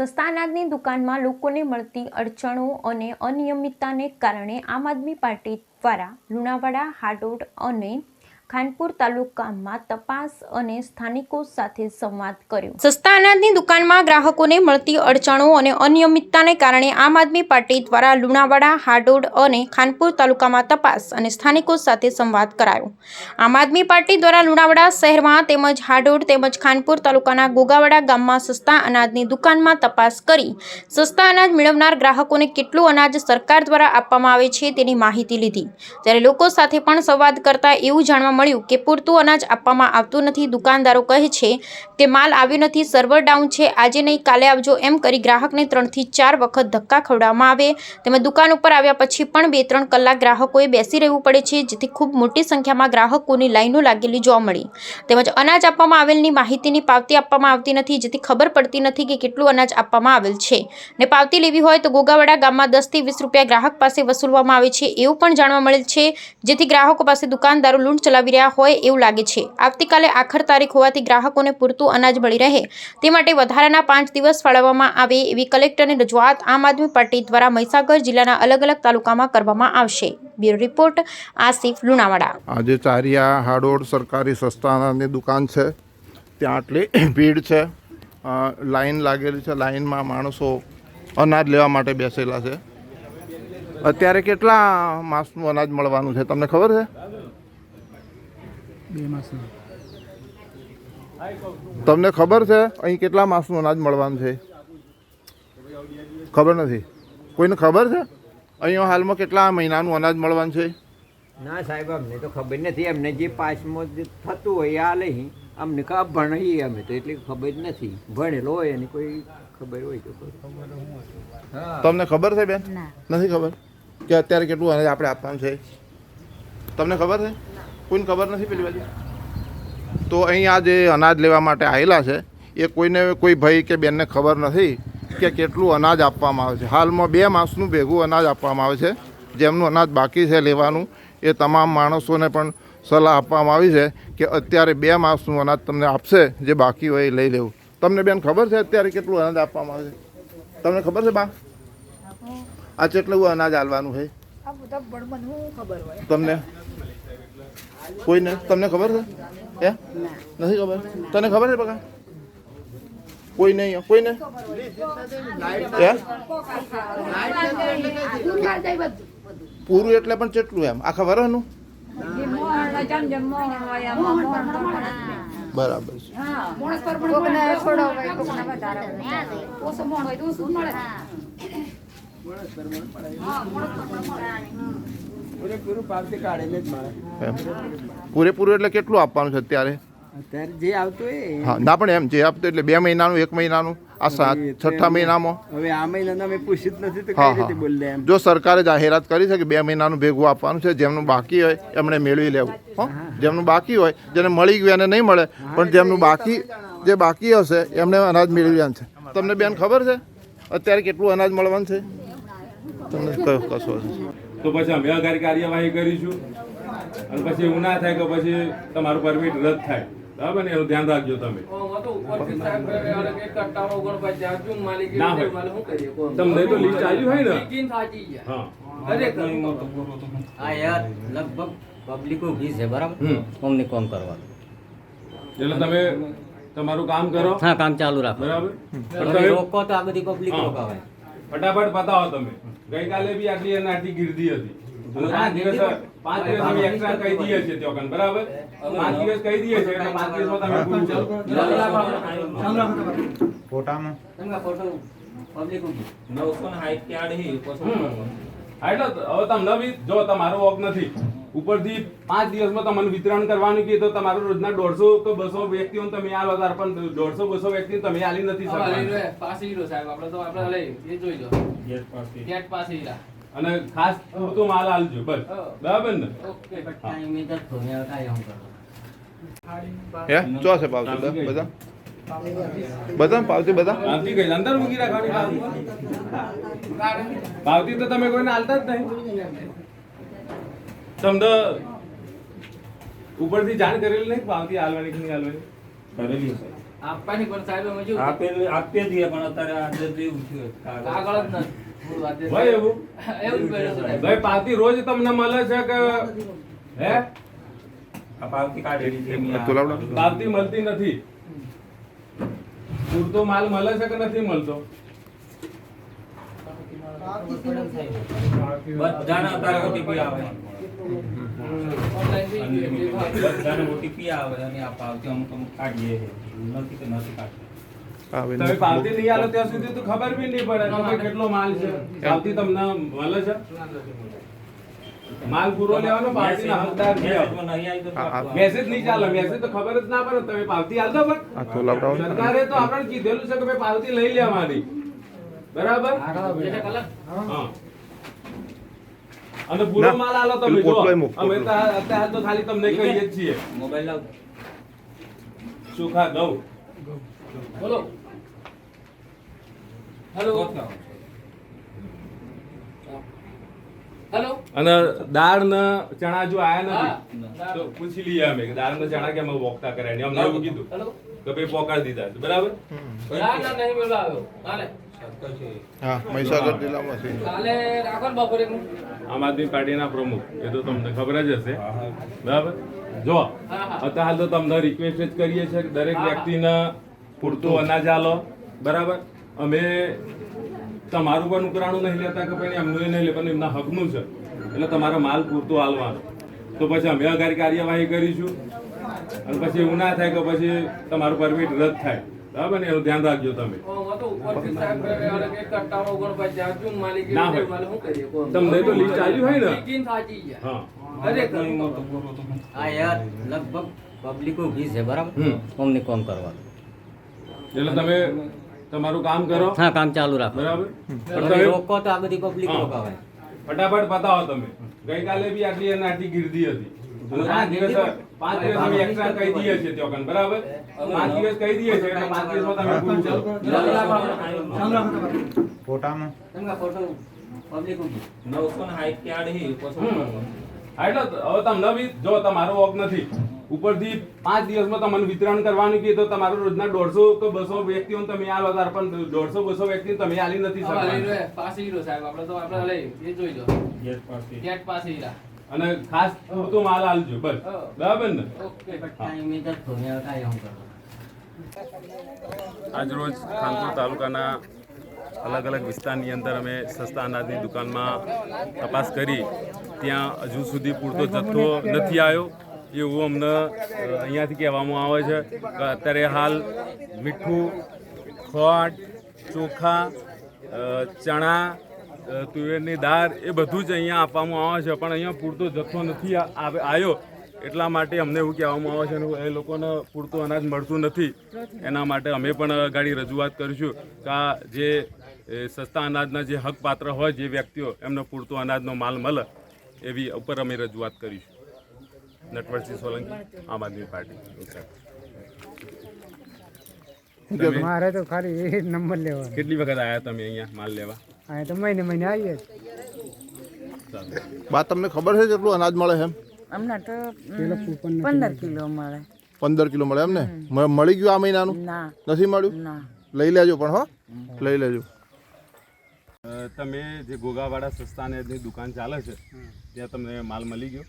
સસ્તા અનાજની દુકાનમાં લોકોને મળતી અડચણો અને અનિયમિતતાને કારણે આમ આદમી પાર્ટી દ્વારા લુણાવાડા હાડોડ અને ખાનપુર તાલુકામાં તપાસ અને સ્થાનિકો સાથે સંવાદ કર્યો. સસ્તા અનાજની દુકાનમાં ગ્રાહકોને મળતી અડચણો અને અનિયમિતતાને કારણે આમ આદમી પાર્ટી દ્વારા લુણાવાડા, હાડોડ અને ખાનપુર તાલુકામાં તપાસ અને સ્થાનિકો સાથે સંવાદ કરાયો. આમ આદમી પાર્ટી દ્વારા લુણાવાડા શહેરમાં તેમજ હાડોડ તેમજ ખાનપુર તાલુકાના ગોગાવાડા ગામમાં સસ્તા અનાજની દુકાનમાં તપાસ કરી સસ્તા અનાજ મેળવનાર ગ્રાહકોને કેટલું અનાજ સરકાર દ્વારા આપવામાં આવે છે તેની માહિતી લીધી. ત્યારે લોકો સાથે પણ સંવાદ કરતા એવું જાણવા મળ્યું કે પૂરતું અનાજ આપવામાં આવતું નથી. દુકાનદારો કહે છે કે માલ આવ્યો નથી સર્વર ડાઉન છે, આજે નહીં, કાલે આવજો એમ કરી ગ્રાહકને ત્રણથી ચાર વખત ધક્કા ખવડાવવામાં આવે. તેમજ દુકાન ઉપર આવ્યા પછી પણ બે ત્રણ કલાક ગ્રાહકોએ બેસી રહેવું પડે છે, જેથી ખૂબ મોટી સંખ્યામાં ગ્રાહકોની લાઈનો લાગેલી જોવા મળી. તેમજ અનાજ આપવામાં આવેલની માહિતીની પાવતી આપવામાં આવતી નથી, જેથી ખબર પડતી નથી કે કેટલું અનાજ આપવામાં આવેલ છે. ને પાવતી લેવી હોય તો ગોગાવાડા ગામમાં દસથી વીસ રૂપિયા ગ્રાહક પાસે વસૂલવામાં આવે છે, એવું પણ જાણવા મળેલ છે. જેથી ગ્રાહકો પાસે દુકાનદારો લૂંટ ચલાવી રહ્યા હોય એવું લાગે છે. આવતીકાલે આખર તારીખ હોવાથી ગ્રાહકોને પૂરતું અનાજ મળી રહે. તે માટે વધારાના પાંચ દિવસ ફાળવવામાં આવે એવી કલેક્ટરની રજૂઆત આમ આદમી પાર્ટી દ્વારા મહીસાગર જિલ્લાના અલગ અલગ તાલુકામાં કરવામાં આવશે. Bureau report, Asif Lunawada. આજે ચારિયા હાડોડ સરકારી સંસ્થાની દુકાન છે. ત્યાં આટલી ભીડ છે. લાઈન લાગેલી છે. લાઈનમાં માણસો અનાજ લેવા માટે બેસેલા છે. અત્યારે કેટલા માસનું અનાજ મળવાનું છે? તમને ખબર છે? બે માસનું. તમને ખબર છે અહીં કેટલા માસનું અનાજ મળવાનું છે? ખબર નથી. કોઈને ખબર છે? અહીંયા હાલમાં કેટલા મહિનાનું અનાજ મળવાનું છે? ના સાહેબ અમને તો ખબર નથી. અમને જે પાસમાં જે થતું હોય આ લઈ. અમને કા ભણીએ અમે તો એટલી ખબર જ નથી. ભણેલો હોય એની કોઈ ખબર હોય તો તમને ખબર છે બેન? નથી ખબર? કે અત્યારે કેટલું અનાજ આપણે આપવાનું છે? તમને ખબર છે? કોઈને ખબર નથી પેલી બાજુ તો અહીંયા જે અનાજ લેવા માટે આવેલા છે એ કોઈને કોઈ ભાઈ કે બેનને ખબર નથી કે કેટલું અનાજ આપવામાં આવે છે. હાલમાં બે માસનું ભેગું અનાજ આપવામાં આવે છે. જેમનું અનાજ બાકી છે લેવાનું એ તમામ માણસોને પણ સલાહ આપવામાં આવી છે કે અત્યારે બે માસનું અનાજ તમને આપશે જે બાકી હોય એ લઈ લેવું. તમને બેન ખબર છે અત્યારે કેટલું અનાજ આપવામાં આવે છે? તમને ખબર છે બા? આ કેટલું અનાજ આલવાનું છે? આ તમને? કોઈને? તમને ખબર છે? હે? નથી ખબર? તને ખબર છે બકા? કોઈ નહીં કોઈ ને પૂરું એટલે પણ કેટલું એમ? આખા વરસનું બરાબર છે. પૂરેપૂરું પાવતી કાઢેલે જ મળે. પૂરેપૂરું એટલે કેટલું આપવાનું છે અત્યારે? અત્યારે જે આવતું એ. હા ના પણ એમ જે આપતું એટલે બે મહિનાનું એક મહિનાનું આ સાત છઠ્ઠા મહિનામાં? હવે આ મહિનાના મેં પૂછ્યું જ નથી તો કઈ રીતે બોલે એમ. જો સરકારે જાહેરાત કરી છે કે બે મહિનાનું ભેગું આપવાનું છે જેમનું બાકી હોય એમણે મેળવી લેવું. હો જેમનું બાકી હોય જેને મળી ગયું એને નહીં મળે પણ જેમનું બાકી જે બાકી હશે એમને અનાજ મેળવ્યા છે. તમને બેન ખબર છે? અત્યારે કેટલું અનાજ મળવાનું છે? તમને કયો કશો તો પછી અમે અગારી કાર્યવાહી કરીશું. અને પછી એવું ના થાય કે પછી તમારું પરમિટ રદ થાય. બરાબર ને? એનું ધ્યાન રાખજો તમે. ના હોય. તમને તો લિસ્ટ આવ્યું હોય ને? હા. યાર લગભગ પબ્લિક ઊભી છે બરાબર? કોમને અમને કોમ કરવા એટલે તમે તમારું કામ કરો. હા કામ ચાલુ રાખો બરાબર? રોકો તો આ બધી પબ્લિક. રોકાવાય. ફટાફટ બતાવો તમે. ગઈકાલે બી આટલી અને આટલી ગીરદી હતી. પાંચ દિવસ પાંચ દિવસ અમે એક્સ્ટ્રા કહી દઈએ છીએ ત્યાં બરાબર? પાંચ દિવસ કહી દઈએ છીએ એટલે પાંચ દિવસમાં તમે પૂરું કરો. તમે ફોટો? પબ્લિક ઊભી. હા, એટલે હવે તમને બી જો તમારો વોક નથી. ઉપરથી પાંચ દિવસમાં તમને વિતરણ કરવાનું કે તો તમારું રોજના દોઢસો કે બસો વ્યક્તિઓને તમે આ વધારે પણ દોઢસો બસો વ્યક્તિ તમે આલી નથી શકતા અને ખાસ પૂરતો માલ આલજો બસ. બરાબર ને? હું. ચો છે પાવતી બધા? બધા? બધા પાવતી બધા? પાવતી કઈ અંદર મૂકી રાખવાની પાવતી? પાવતી તો તમે કોઈને આલતા જ નહીં. તમને ઉપરથી જાણ કરેલી નહીં પાવતી આલવાની કે નહીં આલવાની કરેલી આપવાની પણ સાહેબ અમે શું આપેલું આપીએ છીએ પણ અત્યારે આજે જે થયું કાગળ. જ નથી. છે. ભાઈ એવું? એવું છે. ભાઈ પાવતી રોજ તમને મળે છે કે હે? આ પાવતી કાઢેલી છે તો પાવતી મળતી નથી. પૂરતો માલ મળે છે કે નથી મળતો? બધાના તારા કોઈ આવે. આવે અને આ પાવતી અમુક અમુક કાઢીએ નથી. કે નથી કાઢતા તમે પાવતી નહીં આલો ત્યાં સુધી તો ખબર બી નહીં પડે કે કેટલો માલ છે. પાવતી તમને મળે છે? માલ પૂરો લેવાનો પાવતી ના હકદાર છે મેસેજ નહીં ચાલે મેસેજ તો ખબર જ ના પડે. તમે પાવતી આલતો પણ. સરકારે તો આપણને કીધેલું છે કે ભાઈ પાવતી લઈ લેવાની. બરાબર? હા. અને પૂરો માલ આલો તમે જો. અમે તો અત્યારે તો ખાલી તમને કહીએ જ છીએ. મોબાઈલ લાવ. ચોખા ઘઉં. બોલો. હેલો હેલો અને દાળ ને ચણા જો આયા. નથી તો પૂછી લઈએ અમે કે દાળ ને ચણા કેમ વોકતા કર્યા ને અમને એવું કીધું. કે ભાઈ પોકાડી દીધા બરાબર? ના ના નહીં બોલવા આવ્યો કાલે હા મહીસાગર જિલ્લામાં છે. કાલે રાખો ને બપોરે હું. આમ આદમી પાર્ટીના પ્રમુખ એ તો તમને ખબર જ હશે. બરાબર? જો હા, હા. અત્યારે હાલ તો તમને રિક્વેસ્ટ જ કરીએ છીએ કે દરેક. વ્યક્તિને પૂરતું અનાજ આલો. બરાબર? અમે તમારું પણ ઉકરાણું નહીં લેતા કે ભાઈ એમનું નહીં લે પણ એમના હકનું છે. એટલે તમારો માલ પૂરતો હાલવાનો તો પછી અમે અગારી કાર્યવાહી કરીશું. અને પછી એવું ના થાય કે પછી તમારું પરમિટ રદ થાય. બરાબર ને? એવું ધ્યાન રાખજો તમે. ના હોય. તમને તો લિસ્ટ આવ્યું હોય ને? હા. આ યાર લગભગ પબ્લિક ઊભી છે બરાબર. અમને કોમ કરવાનું એટલે તમે તમારું કામ કરો. હા કામ ચાલુ રાખો. બરાબર? પણ તમે રોકો તો આ બધી પબ્લિક રોકાવાય. ફટાફટ બતાવો તમે. ગઈકાલે બી આટલી અને આટલી ગીર્દી હતી. પાંચ દિવસ પાંચ દિવસ અમે એક્સ્ટ્રા કહી દઈએ છીએ ત્યાં બરાબર? પાંચ દિવસ કહી દઈએ છીએ એટલે પાંચ દિવસમાં તમે પૂરું કરો. કેમ ફોટો પબ્લિક નવસો ને સાઠ કે આડી એટલે હવે તમને બી જો તમારો વોક નથી. ઉપરથી પાંચ દિવસમાં તમને વિતરણ કરવાનું કે તો તમારું રોજના દોઢસો કે બસો વ્યક્તિઓ તમે આ વધારે પણ દોઢસો બસો વ્યક્તિ તમે આલી નથી શકતા પાસે સાહેબ આપણે તો આપણે લઈ એ જોઈ લો. ગેટ પાસે ગેટ પાસે હીરા અને ખાસ પૂરતો માલ આલજો બસ. બરાબર ને? આજ આજરોજ ખાનપુર તાલુકાના અલગ અલગ વિસ્તારની અંદર અમે સસ્તા અનાજની દુકાનમાં તપાસ કરી. ત્યાં હજુ સુધી પૂરતો જથ્થો નથી આવ્યો. એવું અમને અહીંયાથી કહેવામાં આવે છે કે અત્યારે હાલ મીઠું ખોટ ચોખા ચણા તુવેરની દાળ એ બધું જ અહીંયા આપવામાં આવે છે પણ અહીંયા પૂરતો જથ્થો નથી આવ્યો. એટલા માટે અમને એવું કહેવામાં આવે છે અને એ લોકોને પૂરતું અનાજ મળતું નથી. એના માટે અમે પણ ગાડી રજૂઆત કરીશું કે જે સસ્તા અનાજના જે હકપાત્ર હોય જે વ્યક્તિઓ એમને પૂરતો અનાજનો માલ મળે એવી ઉપર અમે રજૂઆત કરીશું. નટવરસિંહ સોલંકી આમ આદમી પાર્ટી. મારે તો ખાલી નંબર લેવા કેટલી વખત આવ્યા તમે અહીંયા માલ લેવા? હા તો મહિને મહિને આવીએ. બા તમને ખબર છે કેટલું અનાજ મળે છે એમ? હમણાં તો પેલો કૂપન નથી પંદર કિલો મળે. પંદર કિલો મળે એમ ને? મળી ગયું આ મહિનાનું? નથી મળ્યું? લઈ લેજો પણ હો. લઈ લેજો. તમે જે ગોગાવાડા સસ્તાને દુકાન ચાલે છે ત્યાં તમને માલ મળી ગયો?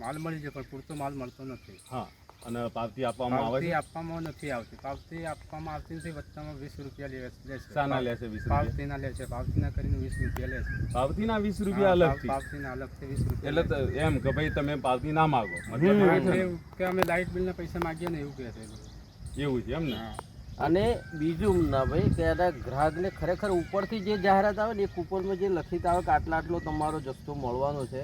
માલ મળી જાય પણ પૂરતો માલ મળતો નથી. હા. અને પાવતી આપવામાં આવે છે? આપવામાં નથી આવતી. પાવતી આપવામાં આવતી નથી વત્તામાં વીસ રૂપિયા લે લે છે. શાના લે છે વીસ પાવતીના લે છે. પાવતીના કરીને વીસ રૂપિયા લે છે. પાવતીના વીસ રૂપિયા અલગથી? પાવતીના અલગથી વીસ રૂપિયા એટલે એમ કે ભાઈ તમે પાવતી ના માગો. મતલબ છે કે અમે લાઇટ બિલના પૈસા માગીએ ને એવું કહે છે એવું છે એમ ને અને બીજું ના ભાઈ કે એના ગ્રાહકને ખરેખર ઉપરથી જે જાહેરાત આવે ને એ કૂપનમાં જે લખિત આવે કે આટલા આટલો તમારો જથ્થો મળવાનો છે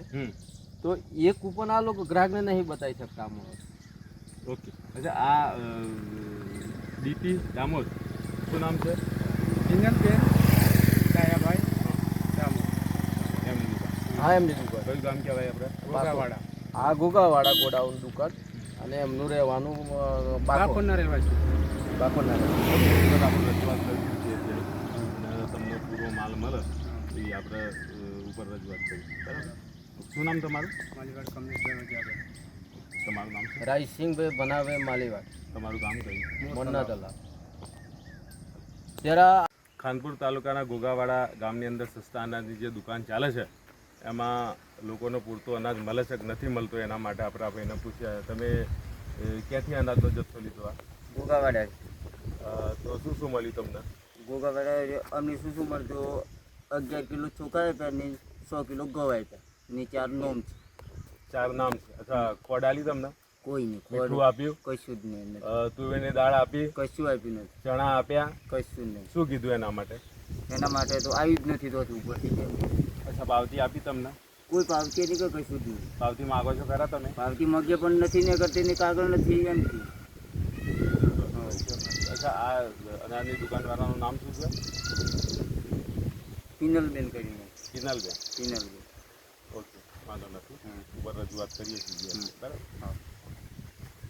તો એ કૂપન આ લોકો ગ્રાહકને નહીં બતાવી શકતા આમાં. ઓકે. અચ્છા આ ડીપી દામોદ. શું નામ છે? જીનલબેન ડાયાભાઈ ડામોર એમની હા એમની દુકાન. કયું ગામ કહેવાય આપણે? ગોગાવાડા. આ ગોગાવાડા ગોડાઉન દુકાન. અને એમનું રહેવાનું અ, બાકો બાકોરના રહેવાસી. બાકોના અને તમને પૂરો માલ મળે એ આપણે ઉપર રજૂઆત કરીશું. બરાબર? શું નામ તમારું? મારી વાત વજાભાઈ તમારું નામ છે રાયસિંહભાઈ બનાવે માલીવાડ. તમારું ગામ કયું? મોરના તલા ત્યારે ખાનપુર તાલુકાના ગોગાવાડા ગામની અંદર સસ્તા અનાજની જે દુકાન ચાલે છે એમાં લોકોને પૂરતું અનાજ મળે છે કે નથી મળતું એના માટે આપણે આપણે એને પૂછ્યા તમે ક્યાંથી અનાજનો જથ્થો લીધો આ? ગોગાવાડા. તો શું શું મળ્યું તમને? ગોગાવાડા અમને શું શું મળતું અગિયાર કિલો ચોખા આપ્યા ને સો કિલો ગવાય આપ્યા. ને ચાર નોમ છે. ચાર નામ છે. અચ્છા ખોડ આલી તમને? કોઈ નહીં મીઠું આપ્યું? કશું જ નહીં તુવેરની દાળ આપી? કશું આપ્યું નથી. ચણા આપ્યા? કશું નહીં. શું કીધું એના માટે? એના માટે તો આવ્યું જ નથી તો ઉપરથી અચ્છા પાવતી આપી તમને? કોઈ પાવતી નહીં કે કશું જ નહીં. પાવતી માગો છો ખરા તમે? પાવતી મગ્ય પણ નથી ને કરતી ને કાગળ નથી એમથી અચ્છા આ અનાજની દુકાનવાળાનું નામ શું છે? પિનલબેન કરીને. પિનલબેન. ઓકે વાંધો નથી. ઉપર રજૂઆત કરીએ છીએ. બરાબર?